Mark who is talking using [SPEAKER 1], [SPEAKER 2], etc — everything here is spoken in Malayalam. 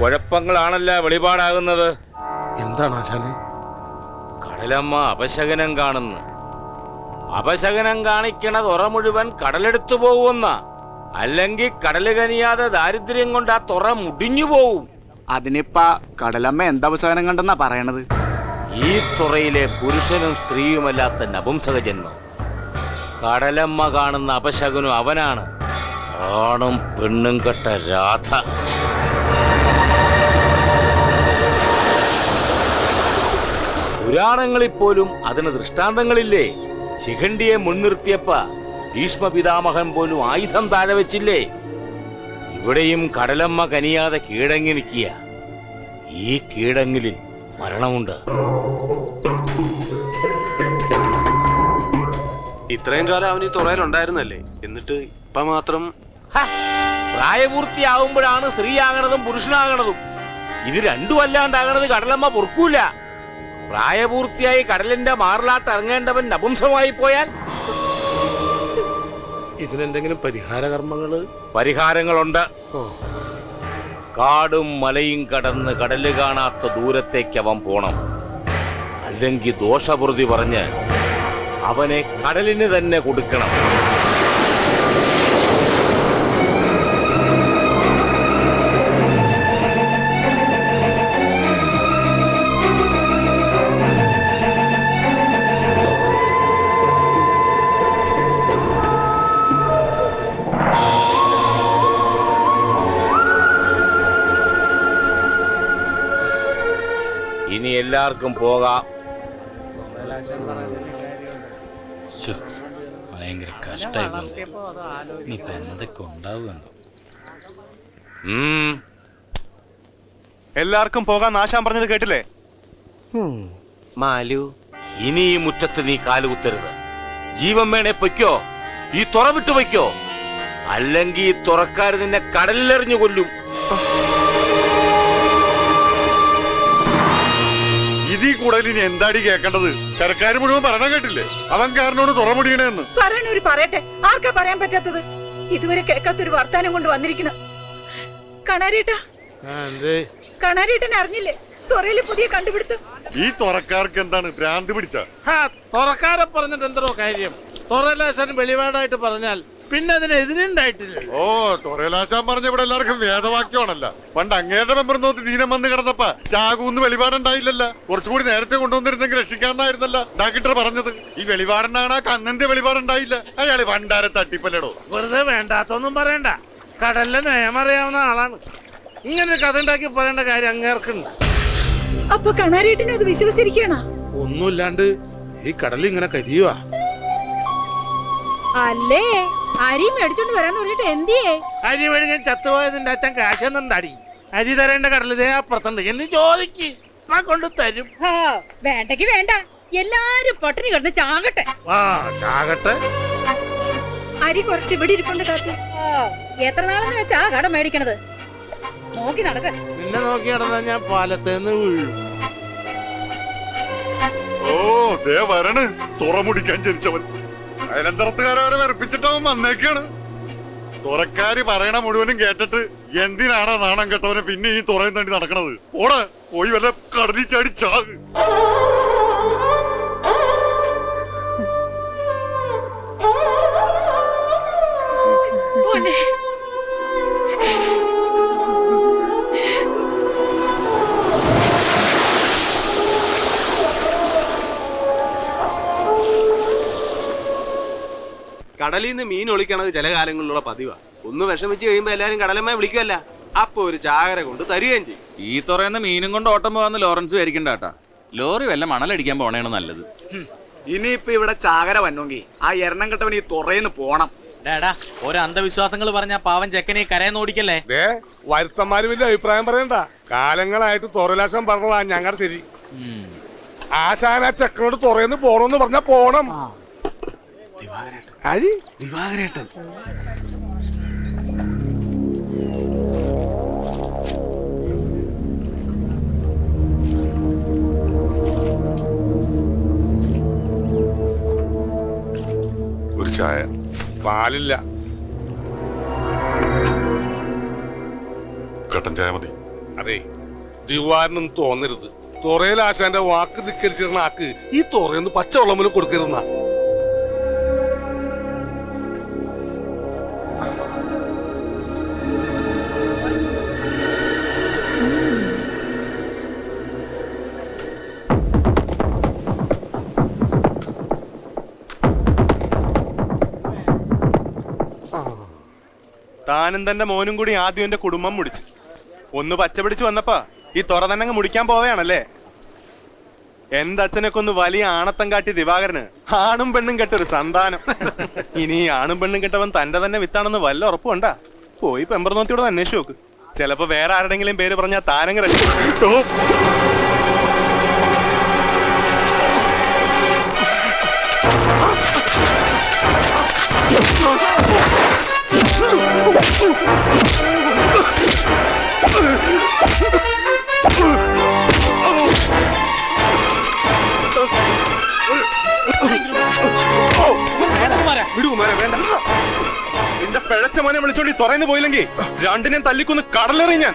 [SPEAKER 1] കുഴപ്പങ്ങളാണല്ല വെളിപാടാകുന്നത്?
[SPEAKER 2] എന്താണ് ആശാനെ?
[SPEAKER 1] കടലമ്മ അപശകനം കാണുന്ന. അപശകനം കാണിക്കണ തുറ മുഴുവൻ കടലെടുത്തു പോകുമെന്ന. അല്ലെങ്കിൽ കടൽ കനിയാതെ ദാരിദ്ര്യം കൊണ്ട് ആ തുറ മുടിഞ്ഞു പോവും.
[SPEAKER 3] അതിനിപ്പ കടലമ്മ എന്തപശകനം കണ്ടെന്നാ പറയണത്?
[SPEAKER 1] ഈ തുറയിലെ പുരുഷനും സ്ത്രീയുമല്ലാത്ത നപുംസക ജന്മം കടലമ്മ കാണുന്ന അപശകനും അവനാണ്. ആണും പെണ്ണും കെട്ട രാധ. പുരാണങ്ങളിൽ പോലും അതിന് ദൃഷ്ടാന്തങ്ങളില്ലേ? ശിഖണ്ഡിയെ മുൻനിർത്തിയപ്പ ഭീഷ്മ പിതാമഹൻ പോലും ആയുധം താഴെ വെച്ചില്ലേ? ഇവിടെയും കടലമ്മ കനിയാതെ കീഴങ്ങി നിൽക്കുക ഈ കീഴങ്ങിലിൽ മരണമുണ്ട്.
[SPEAKER 4] ഇത്രയും കാലം അവൻ ഈ തുറയിലുണ്ടായിരുന്നല്ലേ എന്നിട്ട് ഇപ്പൊ മാത്രം!
[SPEAKER 1] പ്രായപൂർത്തിയാവുമ്പോഴാണ് സ്ത്രീയാകണതും പുരുഷനാകണതും. ഇത് രണ്ടും അല്ലാണ്ടാകണത് കടലമ്മ പൊറുക്കൂല. പ്രായപൂർത്തിയായി കടലിന്റെ മാറിലാട്ട് ഇറങ്ങേണ്ടവൻ നപുംസമായി പോയാൽ
[SPEAKER 2] ഇതിനെന്തെങ്കിലും പരിഹാര കർമ്മങ്ങൾ
[SPEAKER 1] പരിഹാരങ്ങളുണ്ട് കാടും മലയും കടന്ന് കടൽ കാണാത്ത ദൂരത്തേക്ക് അവൻ പോണം. അല്ലെങ്കിൽ ദോഷപ്രതി പറഞ്ഞ് അവനെ കടലിന് തന്നെ കൊടുക്കണം. എല്ലാവർക്കും പോകാം.
[SPEAKER 5] ഭയങ്കര കഷ്ടായി ഇനിയിപ്പൊ എന്തൊക്കെ ഉണ്ടാവുകയാണ്
[SPEAKER 4] എല്ലാവർക്കും പോകാൻ നാശാൻ പറഞ്ഞത് കേട്ടില്ലേ?
[SPEAKER 3] മാലു.
[SPEAKER 1] ഇനി ഈ മുറ്റത്ത് നീ കാലുകുത്തരുത്. ജീവൻ വേണേ പൊയ്ക്കോ? ഈ തുറ വിട്ടു പൊയ്ക്കോ? അല്ലെങ്കിൽ ഈ തുറക്കാർ നിന്നെ കടലിലെറിഞ്ഞു കൊല്ലും.
[SPEAKER 6] ഇതീ കൂടുതൽ ഇനി എന്താടി കേക്കേണ്ടത്? കരക്കാര് മുഴുവൻ പറയണ കേട്ടില്ലേ? അവൻ കാരനോട് തുറമുടിയണെന്ന്
[SPEAKER 7] പറയണൊരു പറയട്ടെ. ആർക്കാ പറയാൻ പറ്റാത്തത്? ഇതുവരെ കേൾക്കാത്തൊരു വർത്താനം കൊണ്ട് വന്നിരിക്കുന്നു. കണാരേട്ട കണാരേട്ടനെ അറിഞ്ഞില്ലേ? തുറയിൽ പുതിയ കണ്ടുപിടുത്തം.
[SPEAKER 6] ഈ തുറക്കാർക്ക് എന്താണ് ഭ്രാന്ത് പിടിച്ച?
[SPEAKER 2] തുറക്കാരെ പറഞ്ഞിട്ട് എന്തോ കാര്യം? തുറലാശൻ വെളിപാടായിട്ട് പറഞ്ഞാൽ പിന്നെ അതിനെതിരുണ്ടായിട്ടില്ല
[SPEAKER 6] ഓ തുറയലാശാൻ പറഞ്ഞ ഇവിടെ എല്ലാവർക്കും വേദവാക്യമാണല്ല. പണ്ട് അങ്ങേരുടെ മെമ്പർ നോക്കി ദീനം വന്ന് കിടന്നപ്പ ചാകൂന്ന് വെളിപാടുണ്ടായില്ലല്ല. കുറച്ചുകൂടി നേരത്തെ കൊണ്ടുവന്നിരുന്നെങ്കിൽ രക്ഷിക്കാന്നായിരുന്നല്ല ഡാക്ടർ പറഞ്ഞത്. ഈ വെളിപാടുണ്ടാകണ കണ്ണന്റെ വെളിപാടുണ്ടായില്ല. അയാൾ പണ്ടാരെ തട്ടിപ്പല്ലടോ.
[SPEAKER 2] വെറുതെ വേണ്ടാത്തൊന്നും പറയണ്ട. കടലിലെ നയമറിയാവുന്ന അറിയാവുന്ന ആളാണ്. ഇങ്ങനെ ഒരു കഥ ഉണ്ടാക്കി പറയേണ്ട കാര്യം അങ്ങേർക്കുണ്ട്.
[SPEAKER 7] അപ്പൊ കണാരേട്ടിനെ അത് വിശ്വസിച്ചിരിക്കണ
[SPEAKER 2] ഒന്നുമില്ലാണ്ട് ഈ കടൽ ഇങ്ങനെ കരിയുവാ.
[SPEAKER 8] അല്ലേ? അരി മേടിച്ചോണ്ട് വരാന്ന് പറഞ്ഞിട്ട് എന്തിയേ?
[SPEAKER 2] അരി മേടിക്കാൻ ചത്തുപോയതിന്റെ അച്ഛൻ കാശൊന്നുണ്ടാടി അരി തരേണ്ട കടൽ ഇതേ അപ്പുറത്തുണ്ട്. എന്ന് ചോദിക്ക്. ഞാൻ കൊണ്ട് തരും.
[SPEAKER 8] ഹാ, വേണ്ടെങ്കി വേണ്ട. എല്ലാരും പട്ടിണി കിടന്ന് ചാകട്ടെ.
[SPEAKER 2] ആ ചാകട്ടെ.
[SPEAKER 7] അരി കുറച്ച് ഇവിടെ ഇരിപ്പുണ്ട് കാത്തി
[SPEAKER 8] ആ, എത്ര നാളെന്ന് വെച്ചാ കട മേടിക്കണത്? നോക്കി നടക്ക.
[SPEAKER 2] നിന്നെ നോക്കി നടന്നാ ഞാൻ പാലത്തേന്ന് വീഴും.
[SPEAKER 6] ഓ ദേ വരണ്. തുറമുടിക്കാൻ ജനിച്ചവൻ. അയലന്തരത്തുകാരെ വരെ വെറുപ്പിച്ചിട്ടവൻ വന്നേക്കാണ്. തുറക്കാര് പറയണ മുഴുവനും കേട്ടിട്ട് എന്തിനാണ് നാണം കെട്ടവനെ പിന്നെ ഈ തുറയും തണ്ടി നടക്കണത്? ഓടെ പോയി വല്ല കടലിൽ ചാടി ചാക്
[SPEAKER 4] കടലിൽ നിന്ന് മീൻ ഒളിക്കണത് ചില കാലങ്ങളിലുള്ള പതിവാ. ഒന്ന് വിഷമിച്ച് കഴിയുമ്പോ എല്ലാരും കടലമ്മയെ വിളിക്കുമല്ല അപ്പൊ ഒരു ചാകര കൊണ്ട് തരികയും ചെയ്യും.
[SPEAKER 9] ഈ തുറയുന്ന മീനും കൊണ്ട് ഓട്ടം പോകാന്ന് ലോറൻസ് വിചാരിക്കണ്ട കേട്ടാ. ലോറി വല്ല മണലടിക്കാൻ പോണേണ് നല്ലത്.
[SPEAKER 3] ഇനിയിപ്പൊ ഇവിടെ ചാകര വന്നെങ്കിൽ ആ എണ്ണം കെട്ടവൻ ഈ തുറയിന്ന് പോണം.
[SPEAKER 5] ഡാടാ ഓരോ അന്ധവിശ്വാസങ്ങൾ പറഞ്ഞ പാവൻ ചെക്കനെ കരയെന്ന് ഓടിക്കല്ലേ?
[SPEAKER 10] ദേ വരുത്തന്മാര് വലിയ അഭിപ്രായം പറയണ്ട. കാലങ്ങളായിട്ട് തുറലാശം പറഞ്ഞതാ ഞങ്ങളുടെ ശരി. ആശാന ചെക്കനോട് തുറയെന്ന് പോണോന്ന് പറഞ്ഞ പോണം.
[SPEAKER 6] ഒരു ചായ.
[SPEAKER 10] പാലില്ല.
[SPEAKER 6] കട്ടൻ ചായ മതി.
[SPEAKER 10] അതെ ദിവാരനും തോന്നരുത്. തുറയിൽ ആശാന്റെ വാക്ക് ധിക്കരിച്ചിരുന്ന ആക്ക് ഈ തുറയൊന്ന് പച്ചവെള്ളം പോലും കൊടുക്കരുന്ന
[SPEAKER 11] താനും തന്റെ മോനും കൂടി ആദ്യം എന്റെ കുടുംബം മുടിച്ചു. ഒന്ന് പച്ചപിടിച്ചു വന്നപ്പോ ഈ തുറ തന്നെ അങ്ങ് മുടിക്കാൻ പോവുകയാണല്ലേ എന്റെ അച്ഛനൊക്കെ ഒന്ന് വലിയ ആണത്തം കാട്ടി ദിവാകരന് ആണും പെണ്ണും കെട്ടൊരു സന്താനം. ഇനി ആണും പെണ്ണും കെട്ടവൻ തന്റെ തന്നെ വിത്താണെന്ന് വല്ല ഉറപ്പുണ്ടാ പോയി പെമ്പർ പെമ്പർനോത്തിയോട് അന്വേഷിച്ചു നോക്ക്. ചിലപ്പോ വേറെ ആരുടെങ്കിലും പേര് പറഞ്ഞാൽ താനങ്ങ് വിടുമാരെ വേണ്ട. നിന്റെ പിഴച്ച മോനെ വിളിച്ചോണ്ടി തുറന്നു പോയില്ലെങ്കിൽ രണ്ടിനെയും തല്ലിക്കൊന്ന് കടലെറി ഞാൻ.